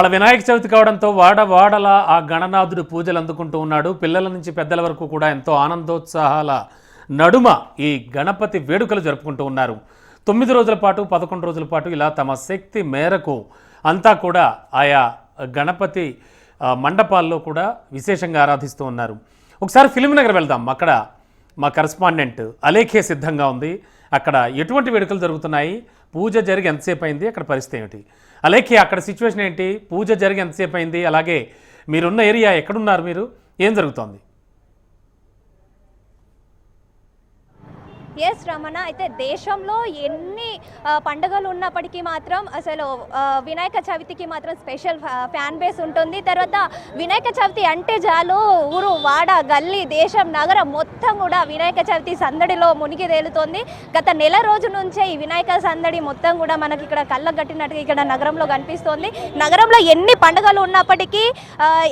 వాళ్ళ వినాయక చవితి కావడంతో వాడ వాడల ఆ గణనాథుడు పూజలు అందుకుంటూ ఉన్నాడు. పిల్లల నుంచి పెద్దల వరకు కూడా ఎంతో ఆనందోత్సాహాల నడుమ ఈ గణపతి వేడుకలు జరుపుకుంటూ ఉన్నారు. తొమ్మిది రోజుల పాటు పదకొండు రోజుల పాటు ఇలా తమ శక్తి మేరకు అంతా కూడా ఆయా గణపతి మండపాల్లో కూడా విశేషంగా ఆరాధిస్తూ ఉన్నారు. ఒకసారి ఫిలిం నగర్ వెళ్దాం. అక్కడ మా కరస్పాండెంట్ అలేఖే సిద్ధంగా ఉంది. అక్కడ ఎటువంటి వేడుకలు జరుగుతున్నాయి? పూజ జరిగి ఎంతసేపు అయింది? అక్కడ పరిస్థితి ఏమిటి? అలాగే అక్కడ సిచ్యువేషన్ ఏంటి? పూజ జరిగి ఎంతసేపు అయింది? అలాగే మీరున్న ఏరియా ఎక్కడున్నారు మీరు? ఏం జరుగుతోంది? ఎస్ రమణ అయితే దేశంలో ఎన్ని పండుగలు ఉన్నప్పటికీ మాత్రం అసలు వినాయక చవితికి మాత్రం స్పెషల్ ఫ్యాన్ బేస్ ఉంటుంది. తర్వాత వినాయక చవితి అంటే చాలు ఊరు వాడ గల్లీ దేశం నగరం మొత్తం కూడా వినాయక చవితి సందడిలో మునిగి తేలుతోంది. గత నెల రోజు నుంచే ఈ వినాయక సందడి మొత్తం కూడా మనకి ఇక్కడ కళ్ళ కట్టినట్టుగా ఇక్కడ నగరంలో కనిపిస్తోంది. నగరంలో ఎన్ని పండుగలు ఉన్నప్పటికీ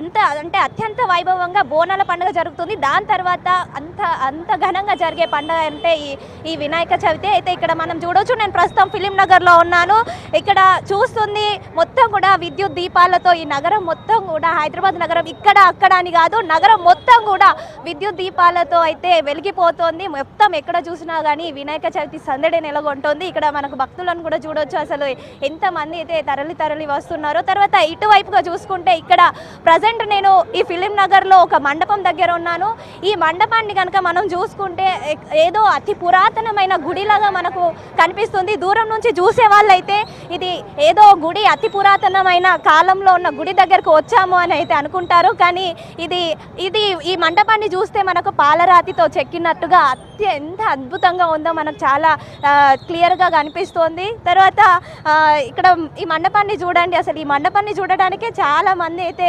ఎంత అంటే అత్యంత వైభవంగా బోనాల పండుగ జరుగుతుంది. దాని తర్వాత అంత అంత ఘనంగా జరిగే పండుగ అంటే ఈ ఈ వినాయక చవితి అయితే ఇక్కడ మనం చూడొచ్చు. నేను ప్రస్తుతం ఫిలిం నగర్లో ఉన్నాను. ఇక్కడ చూస్తుంది మొత్తం కూడా విద్యుత్ దీపాలతో ఈ నగరం మొత్తం కూడా హైదరాబాద్ నగరం ఇక్కడ అక్కడ అని కాదు నగరం మొత్తం కూడా విద్యుత్ దీపాలతో అయితే వెలిగిపోతుంది. మొత్తం ఎక్కడ చూసినా కానీ వినాయక చవితి సందడి నెలగొంటుంది ఇక్కడ మనకు భక్తులను కూడా చూడొచ్చు. అసలు ఎంతమంది అయితే తరలి తరలి వస్తున్నారో తర్వాత ఇటువైపుగా చూసుకుంటే ఇక్కడ ప్రజెంట్ నేను ఈ ఫిలిం నగర్లో ఒక మండపం దగ్గర ఉన్నాను. ఈ మండపాన్ని కనుక మనం చూసుకుంటే ఏదో అతి పురాతనమైన గుడిలాగా మనకు కనిపిస్తుంది. దూరం నుంచి చూసే వాళ్ళైతే ఇది ఏదో గుడి అతి పురాతనమైన కాలంలో ఉన్న గుడి దగ్గరకు వచ్చాము అని అయితే అనుకుంటారు. కానీ ఇది ఇది ఈ మండపాన్ని చూస్తే మనకు పాలరాతితో చెక్కినట్టుగా అత్యంత అద్భుతంగా ఉందో మనకు చాలా క్లియర్గా కనిపిస్తోంది. తర్వాత ఇక్కడ ఈ మండపాన్ని చూడండి. అసలు ఈ మండపాన్ని చూడడానికే చాలా మంది అయితే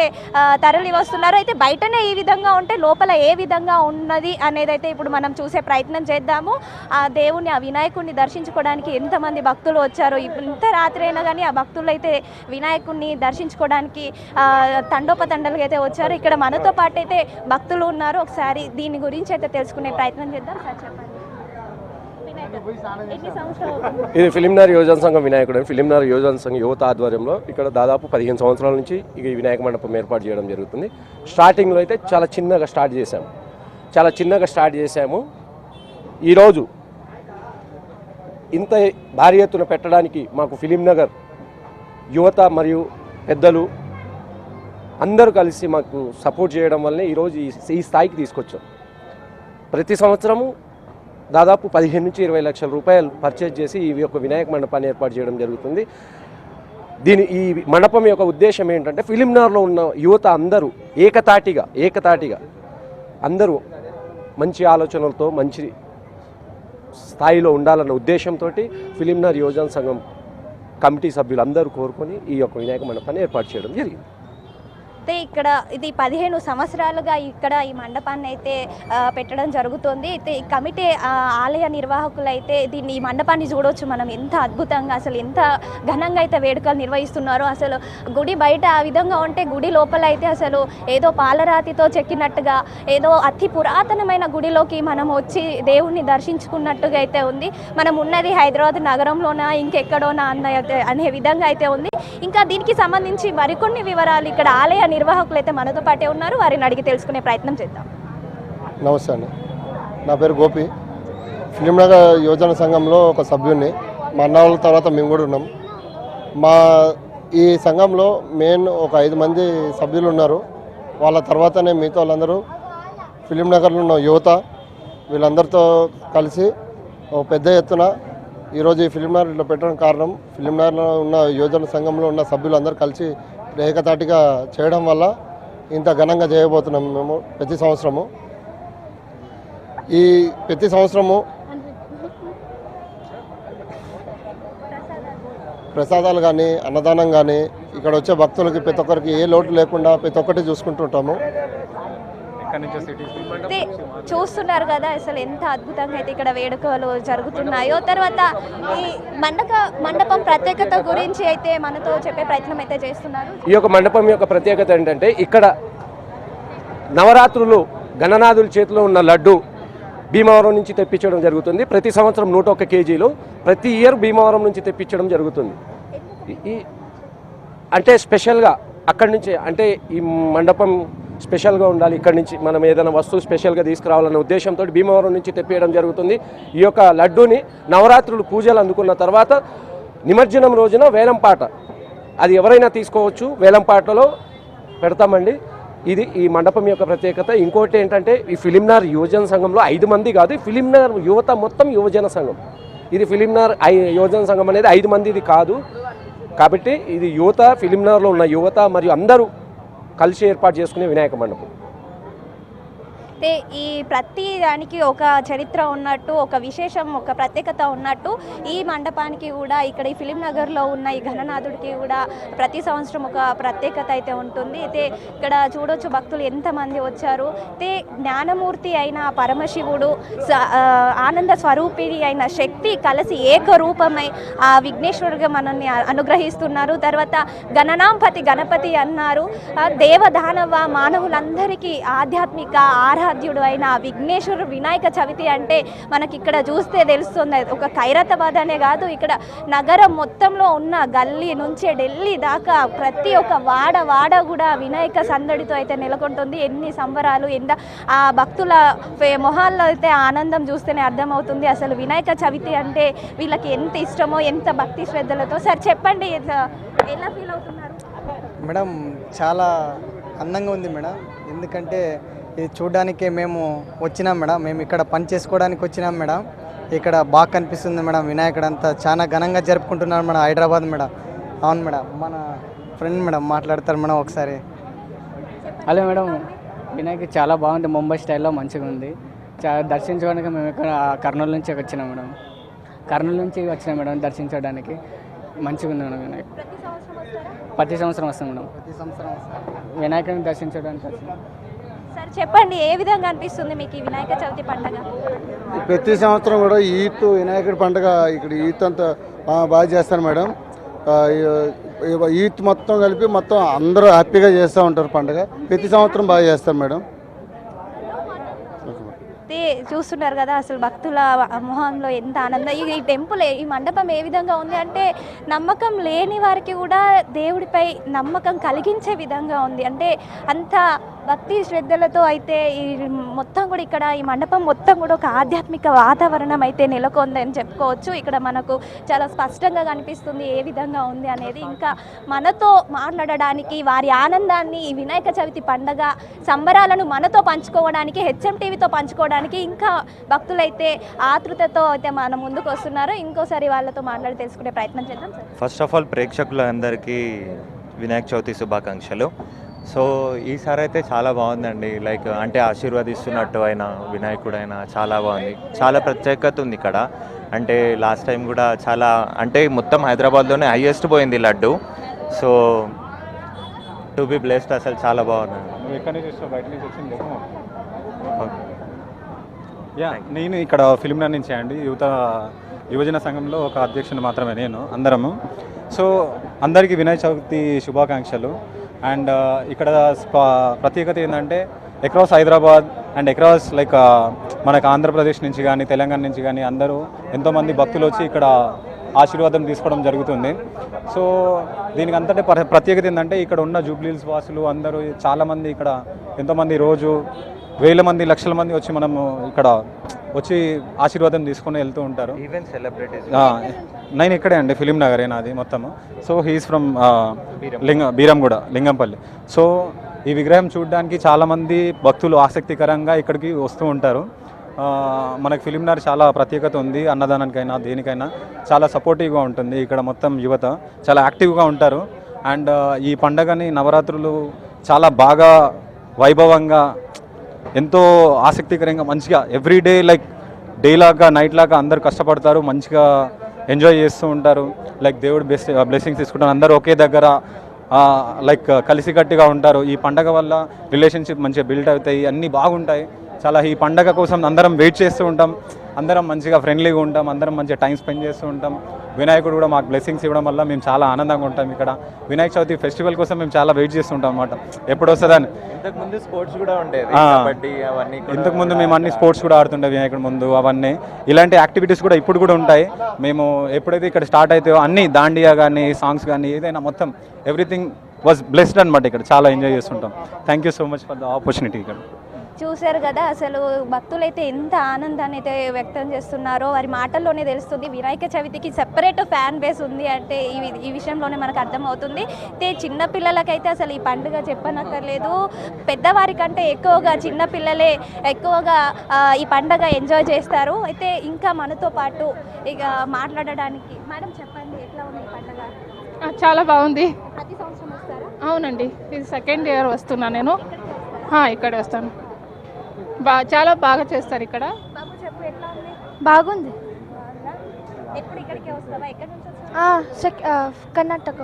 తరలి వస్తున్నారు. అయితే బయటనే ఈ విధంగా ఉంటే లోపల ఏ విధంగా ఉన్నది అనేది అయితే ఇప్పుడు మనం చూసే ప్రయత్నం చేద్దాము. ఆ దేవుని ఆ వినాయకుడిని దర్శించుకోవడానికి ఎంతమంది భక్తులు వచ్చారో ఇంత రాత్రి అయినా కానీ ఆ భక్తులు అయితే వినాయకుడిని దర్శించుకోవడానికి తండోపతండలుగా అయితే వచ్చారు. ఇక్కడ మనతో పాటు అయితే భక్తులు ఉన్నారు. ఒకసారి దీని గురించి అయితే తెలుసుకునే ప్రయత్నం చేద్దాం. సార్ చెప్పండి. ఇది ఫిలింనగర్ యువజన సంఘం వినాయకుడు. అని ఫిలింనగర్ యువజన సంఘం యువత ఆధ్వర్యంలో ఇక్కడ దాదాపు పదిహేను సంవత్సరాల నుంచి ఇక ఈ వినాయక మండపం ఏర్పాటు చేయడం జరుగుతుంది. స్టార్టింగ్లో అయితే చాలా చిన్నగా స్టార్ట్ చేశాము చాలా చిన్నగా స్టార్ట్ చేశాము. ఈరోజు ఇంత భారీ ఎత్తున పెట్టడానికి మాకు ఫిలింనగర్ యువత మరియు పెద్దలు అందరూ కలిసి మాకు సపోర్ట్ చేయడం వల్లనే ఈరోజు ఈ స్థాయికి తీసుకొచ్చాం. ప్రతి సంవత్సరము దాదాపు పదిహేను నుంచి ఇరవై లక్షల రూపాయలు పర్చేజ్ చేసి ఈ యొక్క వినాయక మండపాన్ని ఏర్పాటు చేయడం జరుగుతుంది. దీని ఈ మండపం యొక్క ఉద్దేశం ఏంటంటే ఫిలింనగర్లో ఉన్న యువత అందరూ ఏకతాటిగా ఏకతాటిగా అందరూ మంచి ఆలోచనలతో మంచి స్థాయిలో ఉండాలన్న ఉద్దేశంతో ఫిలింనగర్ యువజన సంఘం కమిటీ సభ్యులందరూ కోరుకొని ఈ యొక్క వినాయక మండపాన్ని ఏర్పాటు చేయడం జరిగింది. అయితే ఇక్కడ ఇది పదిహేను సంవత్సరాలుగా ఇక్కడ ఈ మండపాన్ని అయితే పెట్టడం జరుగుతుంది. అయితే ఈ కమిటీ ఆలయ నిర్వాహకులు అయితే దీన్ని ఈ మండపాన్ని చూడవచ్చు మనం. ఎంత అద్భుతంగా అసలు ఎంత ఘనంగా అయితే వేడుకలు నిర్వహిస్తున్నారో. అసలు గుడి బయట ఆ విధంగా ఉంటే గుడి లోపల అయితే అసలు ఏదో పాలరాతితో చెక్కినట్టుగా ఏదో అతి పురాతనమైన గుడిలోకి మనం వచ్చి దేవుణ్ణి దర్శించుకున్నట్టుగా అయితే ఉంది. మనం ఉన్నది హైదరాబాద్ నగరంలోనా ఇంకెక్కడోనా అన్న అయితే- అనే విధంగా అయితే ఉంది. ఇంకా దీనికి సంబంధించి మరికొన్ని వివరాలు ఇక్కడ ఆలయ నిర్వాహకులు అయితే మనతో పాటే ఉన్నారు. వారిని అడిగి తెలుసుకునే ప్రయత్నం చేద్దాం. నమస్తే అండి. నా పేరు గోపి. ఫిలింనగర్ యువజన సంఘంలో ఒక సభ్యుడిని. మా అన్న వాళ్ళ తర్వాత మేము కూడా ఉన్నాం. మా ఈ సంఘంలో మెయిన్ ఒక ఐదు మంది సభ్యులు ఉన్నారు. వాళ్ళ తర్వాతనే మిగతా వాళ్ళందరూ ఫిలింనగర్లో ఉన్న యువత వీళ్ళందరితో కలిసి ఒక పెద్ద ఎత్తున ఈరోజు ఈ ఫిలింనగర్ ఇట్లా పెట్టడం కారణం. ఫిలింనగర్లో ఉన్న యువజన సంఘంలో ఉన్న సభ్యులందరూ కలిసి ఏకతాటిగా చేయడం వల్ల ఇంత ఘనంగా చేయబోతున్నాం మేము ప్రతి సంవత్సరము. ఈ ప్రతి సంవత్సరము ప్రసాదాలు కానీ అన్నదానం కానీ ఇక్కడ వచ్చే భక్తులకి ప్రతి ఒక్కరికి ఏ లోటు లేకుండా ప్రతి ఒక్కటి చూసుకుంటుంటాము అయితే చూస్తున్నారు కదా అసలు ఎంత అద్భుతంగా అయితే ఇక్కడ వేడుకలు జరుగుతున్నాయో. తర్వాత ఈ మండప మండపం ప్రత్యేకత గురించి అయితే మనతో చెప్పే ప్రయత్నం అయితే చేస్తున్నారు. ఈ యొక్క మండపం యొక్క ప్రత్యేకత ఏంటంటే ఇక్కడ నవరాత్రులు గణనాథుల చేతిలో ఉన్న లడ్డు భీమవరం నుంచి తెప్పించడం జరుగుతుంది. ప్రతి సంవత్సరం నూట ఒక్క కేజీలు ప్రతి ఇయర్ భీమవరం నుంచి తెప్పించడం జరుగుతుంది. అంటే స్పెషల్గా అక్కడి నుంచి అంటే ఈ మండపం స్పెషల్గా ఉండాలి. ఇక్కడి నుంచి మనం ఏదైనా వస్తువు స్పెషల్గా తీసుకురావాలన్న ఉద్దేశంతో భీమవరం నుంచి తెప్పియడం జరుగుతుంది. ఈ యొక్క లడ్డూని నవరాత్రులు పూజలు అందుకున్న తర్వాత నిమజ్జనం రోజున వేలంపాట. అది ఎవరైనా తీసుకోవచ్చు వేలంపాటలో పెడతామండి. ఇది ఈ మండపం యొక్క ప్రత్యేకత. ఇంకోటి ఏంటంటే ఈ ఫిలింనార్ యువజన సంఘంలో ఐదు మంది కాదు ఫిలింనార్ యువత మొత్తం యువజన సంఘం. ఇది ఫిలింనార్ ఐ యువజన సంఘం అనేది ఐదు మందిది కాదు. కాబట్టి ఇది యువత ఫిలింనార్లో ఉన్న యువత మరియు అందరూ కలిసి ఏర్పాటు చేసుకునే వినాయక మండపం. అయితే ఈ ప్రతి దానికి ఒక చరిత్ర ఉన్నట్టు ఒక విశేషం ఒక ప్రత్యేకత ఉన్నట్టు ఈ మండపానికి కూడా ఇక్కడ ఈ ఫిలిం నగర్లో ఉన్న ఈ ఘననాథుడికి కూడా ప్రతి సంవత్సరం ఒక ప్రత్యేకత అయితే ఉంటుంది. అయితే ఇక్కడ చూడొచ్చు భక్తులు ఎంతమంది వచ్చారు. అయితే జ్ఞానమూర్తి అయిన పరమశివుడు స- ఆనంద స్వరూపిణి అయిన శక్తి కలిసి ఏకరూపమై ఆ విఘ్నేశ్వరుగా మనల్ని అనుగ్రహిస్తున్నారు. తర్వాత గణనాంపతి గణపతి అన్నారు. దేవదానవ మానవులందరికీ ఆధ్యాత్మిక ఆరాధ్యుడు అయిన విఘ్నేశ్వరుడు వినాయక చవితి అంటే మనకి ఇక్కడ చూస్తే తెలుస్తుంది. ఒక ఖైరతాబాద్ అనే కాదు ఇక్కడ నగరం మొత్తంలో ఉన్న గల్లీ నుంచే ఢిల్లీ దాకా ప్రతి ఒక్క వాడ వాడ కూడా వినాయక సందడితో అయితే నెలకొంటుంది. ఎన్ని సంబరాలు ఎంత ఆ భక్తుల మొహాల్లో అయితే ఆనందం చూస్తేనే అర్థమవుతుంది. అసలు వినాయక చవితి అంటే వీళ్ళకి ఎంత ఇష్టమో ఎంత భక్తి శ్రద్ధలతో. సార్ చెప్పండి ఎలా ఫీల్ అవుతున్నారు? మేడం చాలా అందంగా ఉంది మేడం. ఎందుకంటే ఇది చూడడానికే మేము వచ్చినాం మేడం. మేము ఇక్కడ పని చేసుకోవడానికి వచ్చినాం మేడం. ఇక్కడ బాగా కనిపిస్తుంది మేడం. వినాయకుడు అంతా చాలా ఘనంగా జరుపుకుంటున్నారు మేడం హైదరాబాద్ మేడం. అవును మేడం. మన ఫ్రెండ్ మేడం మాట్లాడతారు మేడం ఒకసారి. Hello madam. వినాయక చాలా బాగుంది. ముంబై స్టైల్లో మంచిగా ఉంది. చా దర్శించుకోవడానికి మేము ఇక్కడ కర్నూలు నుంచి వచ్చినాం మేడం. కర్నూలు నుంచి వచ్చినాం మేడం దర్శించడానికి మంచిగా ఉంది మేడం వినాయక్ ప్రతి సంవత్సరం వస్తాం మేడం. ప్రతి సంవత్సరం వినాయకుడిని దర్శించడానికి వచ్చినాం. చెప్పండి ఏ విధంగా అనిపిస్తుంది మీకు ఈ వినాయక చవితి పండుగ? ప్రతి సంవత్సరం కూడా ఈత్ వినాయకుడి పండుగ ఇక్కడ ఈత్ అంతా బాగా చేస్తారు మేడం. ఈత్ మొత్తం కలిపి మొత్తం అందరూ హ్యాపీగా చేస్తూ ఉంటారు పండుగ. ప్రతి సంవత్సరం బాగా చేస్తారు మేడం. అయితే చూస్తున్నారు కదా అసలు భక్తుల మొహంలో ఎంత ఆనందం. ఈ టెంపుల్ ఈ మండపం ఏ విధంగా ఉంది అంటే నమ్మకం లేని వారికి కూడా దేవుడిపై నమ్మకం కలిగించే విధంగా ఉంది. అంటే అంత భక్తి శ్రద్ధలతో అయితే ఈ మొత్తం కూడా ఇక్కడ ఈ మండపం మొత్తం కూడా ఒక ఆధ్యాత్మిక వాతావరణం అయితే నెలకొందని చెప్పుకోవచ్చు. ఇక్కడ మనకు చాలా స్పష్టంగా కనిపిస్తుంది ఏ విధంగా ఉంది అనేది. ఇంకా మనతో మాట్లాడడానికి వారి ఆనందాన్ని ఈ వినాయక చవితి పండగ సంబరాలను మనతో పంచుకోవడానికి హెచ్ఎం టీవీతో పంచుకోవడానికి ఇంకా భక్తులైతే ఆతృతతో అయితే మన ముందుకు వస్తున్నారు. ఇంకోసారి వాళ్ళతో మాట్లాడి తెలుసుకునే ప్రయత్నం చేద్దాం సార్. ఫస్ట్ ఆఫ్ ఆల్ ప్రేక్షకులందరికీ వినాయక చవితి శుభాకాంక్షలు. సో ఈసారి అయితే చాలా బాగుందండి. లైక్ అంటే ఆశీర్వదిస్తున్నట్టు అయినా వినాయకుడు అయినా చాలా బాగుంది. చాలా ప్రత్యేకత ఉంది ఇక్కడ. అంటే లాస్ట్ టైం కూడా చాలా అంటే మొత్తం హైదరాబాద్లోనే హైయెస్ట్ పోయింది laddu. So to be blessed అసలు చాలా బాగుంది. యా నేను ఇక్కడ ఫిలింనగర్ నుంచి అండి యువత యువజన సంఘంలో ఒక అధ్యక్షుని మాత్రమే నేను అందరము. సో అందరికీ వినాయక చవితి శుభాకాంక్షలు. అండ్ ఇక్కడ ప్రత్యేకత ఏంటంటే across Hyderabad and across like మనకు ఆంధ్రప్రదేశ్ నుంచి కానీ తెలంగాణ నుంచి కానీ అందరూ ఎంతోమంది భక్తులు వచ్చి ఇక్కడ ఆశీర్వాదం తీసుకోవడం జరుగుతుంది. సో దీనికి అంతటే ప్ర- ప్రత్యేకత ఏంటంటే ఇక్కడ ఉన్న జూబ్లీల్స్ వాసులు అందరూ చాలామంది ఇక్కడ ఎంతోమంది రోజు వేల మంది లక్షల మంది వచ్చి మనము ఇక్కడ వచ్చి ఆశీర్వాదం తీసుకొని వెళ్తూ ఉంటారు. ఈవెన్ సెలబ్రిటీస్ నేను ఇక్కడే అండి ఫిలిం నగరే నాది మొత్తము. సో హీస్ ఫ్రమ్ లింగ బీరంగూడ లింగంపల్లి. సో ఈ విగ్రహం చూడడానికి చాలామంది భక్తులు ఆసక్తికరంగా ఇక్కడికి వస్తూ ఉంటారు. మనకి ఫిలిం నగర్ చాలా ప్రత్యేకత ఉంది అన్నదానానికైనా దేనికైనా. చాలా సపోర్టివ్గా ఉంటుంది ఇక్కడ మొత్తం యువత. చాలా యాక్టివ్గా ఉంటారు. అండ్ ఈ పండగని నవరాత్రులు చాలా బాగా వైభవంగా ఎంతో ఆసక్తికరంగా మంచిగా ఎవ్రీడే లైక్ డే లాగా నైట్ లాగా అందరు కష్టపడతారు మంచిగా ఎంజాయ్ చేస్తూ ఉంటారు. లైక్ దేవుడు బ్లెస్ బ్లెస్సింగ్స్ uh, తీసుకుంటారు. అందరూ ఒకే దగ్గర లైక్ కలిసికట్టుగా ఉంటారు. ఈ పండగ వల్ల రిలేషన్షిప్ మంచిగా బిల్డ్ అవుతాయి అన్నీ బాగుంటాయి. చాలా ఈ పండగ కోసం అందరం వెయిట్ చేస్తూ ఉంటాం. అందరం మంచిగా ఫ్రెండ్లీగా ఉంటాం. అందరం మంచిగా టైం స్పెండ్ చేస్తూ ఉంటాం. వినాయకుడు కూడా మాకు బ్లెస్సింగ్స్ ఇవ్వడం వల్ల మేము చాలా ఆనందంగా ఉంటాం ఇక్కడ. వినాయక చవితి ఫెస్టివల్ కోసం మేము చాలా వెయిట్ చేస్తుంటాం అన్నమాట. ఎప్పుడు వస్తుందని ఇంతకు ముందు స్పోర్ట్స్ కూడా ఉండేది. కబడ్డీ అవన్నీ కూడా ఇంతకు ముందు మేము అన్ని స్పోర్ట్స్ కూడా ఆడుతుండే వినాయకుడి ముందు అవన్నీ. ఇలాంటి యాక్టివిటీస్ కూడా ఇప్పుడు కూడా ఉంటాయి. మేము ఎప్పుడైతే ఇక్కడ స్టార్ట్ అవుతాయో అన్ని దాండియా కానీ సాంగ్స్ కానీ ఏదైనా మొత్తం ఎవ్రీథింగ్ వాజ్ బ్లెస్డ్ అనమాట ఇక్కడ. చాలా ఎంజాయ్ చేస్తుంటాం. Thank you so much for the opportunity ఇక్కడ. చూశారు కదా అసలు భక్తులైతే ఎంత ఆనందాన్ని అయితే వ్యక్తం చేస్తున్నారో వారి మాటల్లోనే తెలుస్తుంది. వినాయక చవితికి సెపరేట్ ఫ్యాన్ బేస్ ఉంది అంటే ఈ ఈ విషయంలోనే మనకు అర్థమవుతుంది. అయితే చిన్న పిల్లలకైతే అసలు ఈ పండుగ చెప్పనక్కర్లేదు. పెద్దవారి కంటే ఎక్కువగా చిన్న పిల్లలే ఎక్కువగా ఈ పండుగ ఎంజాయ్ చేస్తారు. అయితే ఇంకా మనతో పాటు ఇక మాట్లాడడానికి మేడం చెప్పండి ఎట్లా ఉంది ఈ పండుగ? చాలా బాగుంది. ప్రతి సంవత్సరం వస్తారా? అవునండి. ఇది సెకండ్ ఇయర్ వస్తున్నా నేను. ఇక్కడే వస్తాను. బా చాలా బాగా చేస్తారు ఇక్కడ. బాబు చెప్పు ఎట్లా ఉంది? బాగుంది. బాగుందా? ఎప్పుడు ఇక్కడికే వస్తావా? ఎక్కడి నుంచి వస్తావా సెక్ కర్ణాటక.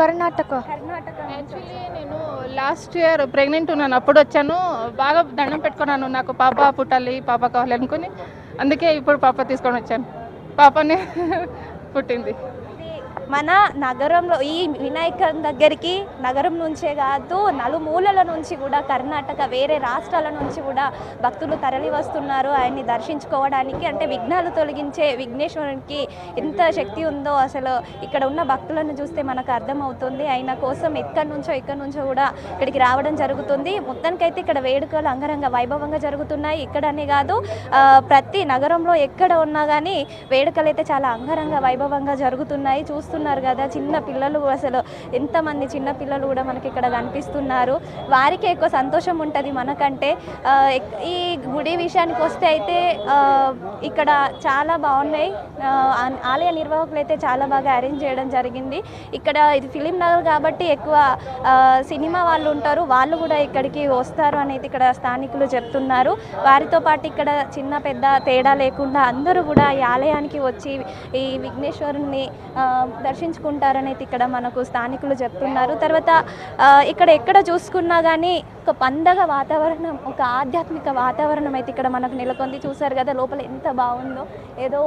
కర్ణాటక. కర్ణాటక నుంచి యాక్చువల్లీ నేను లాస్ట్ ఇయర్ ప్రెగ్నెంట్ ఉన్నాను. అప్పుడు వచ్చాను. బాగా దండం పెట్టుకున్నాను నాకు పాప పుట్టాలి పాప కావాలి అనుకుని. అందుకే ఇప్పుడు పాప తీసుకొని వచ్చాను. పాపని పుట్టింది. మన నగరంలో ఈ వినాయక దగ్గరికి నగరం నుంచే కాదు నలుమూలల నుంచి కూడా కర్ణాటక వేరే రాష్ట్రాల నుంచి కూడా భక్తులు తరలి వస్తున్నారు ఆయన్ని దర్శించుకోవడానికి అంటే విఘ్నాలు తొలగించే విఘ్నేశ్వరునికి ఎంత శక్తి ఉందో అసలు ఇక్కడ ఉన్న భక్తులను చూస్తే మనకు అర్థమవుతుంది. ఆయన కోసం ఎక్కడి నుంచో ఎక్కడి నుంచో కూడా ఇక్కడికి రావడం జరుగుతుంది. మొత్తానికైతే ఇక్కడ వేడుకలు అంగరంగ వైభవంగా జరుగుతున్నాయి. ఇక్కడనే కాదు ప్రతి నగరంలో ఎక్కడ ఉన్నా కానీ వేడుకలు అయితే చాలా అంగరంగ వైభవంగా జరుగుతున్నాయి. చూస్తున్నారు కదా చిన్న పిల్లలు అసలు ఎంతమంది చిన్న పిల్లలు కూడా మనకి ఇక్కడ కనిపిస్తున్నారు. వారికి ఎక్కువ సంతోషం ఉంటుంది మనకంటే. ఈ గుడి విషయానికి వస్తే అయితే ఇక్కడ చాలా బాగున్నాయి. ఆలయ నిర్వాహకులు అయితే చాలా బాగా అరేంజ్ చేయడం జరిగింది. ఇక్కడ ఇది ఫిలిం నగర్ కాబట్టి ఎక్కువ సినిమా వాళ్ళు ఉంటారు. వాళ్ళు కూడా ఇక్కడికి వస్తారు అనేది ఇక్కడ స్థానికులు చెప్తున్నారు. వారితో పాటు ఇక్కడ చిన్న పెద్ద తేడా లేకుండా అందరూ కూడా ఈ ఆలయానికి వచ్చి ఈ విఘ్నేశ్వరుని దర్శించుకుంటారనేది ఇక్కడ మనకు స్థానికులు చెప్తున్నారు. తర్వాత ఇక్కడ ఎక్కడ చూసుకున్నా కానీ ఒక పండగ వాతావరణం ఒక ఆధ్యాత్మిక వాతావరణం అయితే ఇక్కడ మనకు నెలకొంది. చూసారు కదా లోపల ఎంత బాగుందో. ఏదో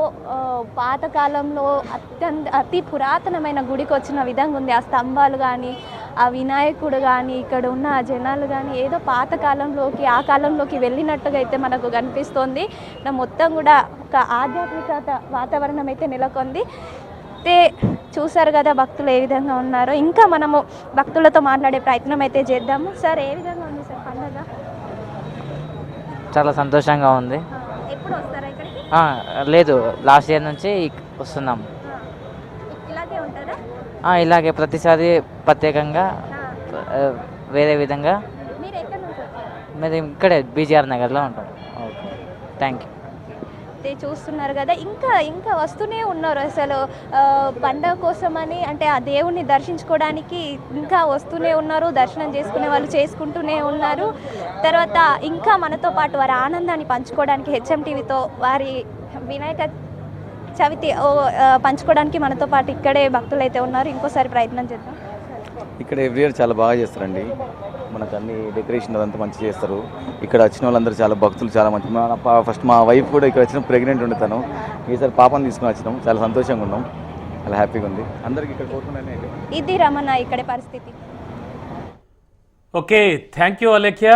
పాతకాలంలో అత్యంత అతి పురాతనమైన గుడికి వచ్చిన విధంగా ఉంది. ఆ స్తంభాలు కానీ ఆ వినాయకుడు కానీ ఇక్కడ ఉన్న ఆ జనాలు కానీ ఏదో పాత కాలంలోకి ఆ కాలంలోకి వెళ్ళినట్టుగా అయితే మనకు కనిపిస్తోంది. నా మొత్తం కూడా ఒక ఆధ్యాత్మికత వాతావరణం అయితే నెలకొంది. అయితే చూసారు కదా భక్తులు ఏ విధంగా ఉన్నారో. ఇంకా మనము భక్తులతో మాట్లాడే ప్రయత్నం అయితే చేద్దాము. సార్ ఏ విధంగా ఉంది సార్ పండుగ? చాలా సంతోషంగా ఉంది. ఎప్పుడు వస్తారా ఇక్కడికి? లేదు లాస్ట్ ఇయర్ నుంచి ఇక్- వస్తున్నాం ఇలాగే ఉంటారా ఇలాగే ప్రతిసారి ప్రత్యేకంగా వేరే విధంగా. మీరు ఇక్కడే బీజీఆర్ నగర్లో ఉంటాం. Okay thank you. అయితే చూస్తున్నారు కదా ఇంకా ఇంకా వస్తూనే ఉన్నారు అసలు పండగ కోసమని అంటే ఆ దేవుణ్ణి దర్శించుకోవడానికి ఇంకా వస్తూనే ఉన్నారు దర్శనం చేసుకునే వాళ్ళు చేసుకుంటూనే ఉన్నారు. తర్వాత ఇంకా మనతో పాటు వారి ఆనందాన్ని పంచుకోవడానికి హెచ్ఎం టీవీతో వారి వినాయక చవితి పంచుకోవడానికి మనతో పాటు ఇక్కడే భక్తులు అయితే ఉన్నారు. ఇంకోసారి ప్రయత్నం చేద్దాం. ఇక్కడ ఎవ్రీ ఇయర్ చాలా బాగా చేస్తారండి. మనకు అన్ని డెకరేషన్ అదంతా మంచిగా చేస్తారు. ఇక్కడ వచ్చిన వాళ్ళందరూ చాలా భక్తులు చాలా మంచి మా ఫస్ట్ మా వైఫ్ కూడా ఇక్కడ వచ్చిన ప్రెగ్నెంట్ ఉండే తను. ఈసారి పాపని తీసుకుని వచ్చినాం. చాలా సంతోషంగా ఉన్నాం. చాలా హ్యాపీగా ఉంది. అందరికి ఇక్కడ కోరుకునే ఇది రమణ ఇక్కడే పరిస్థితి. Okay thank you Alekhya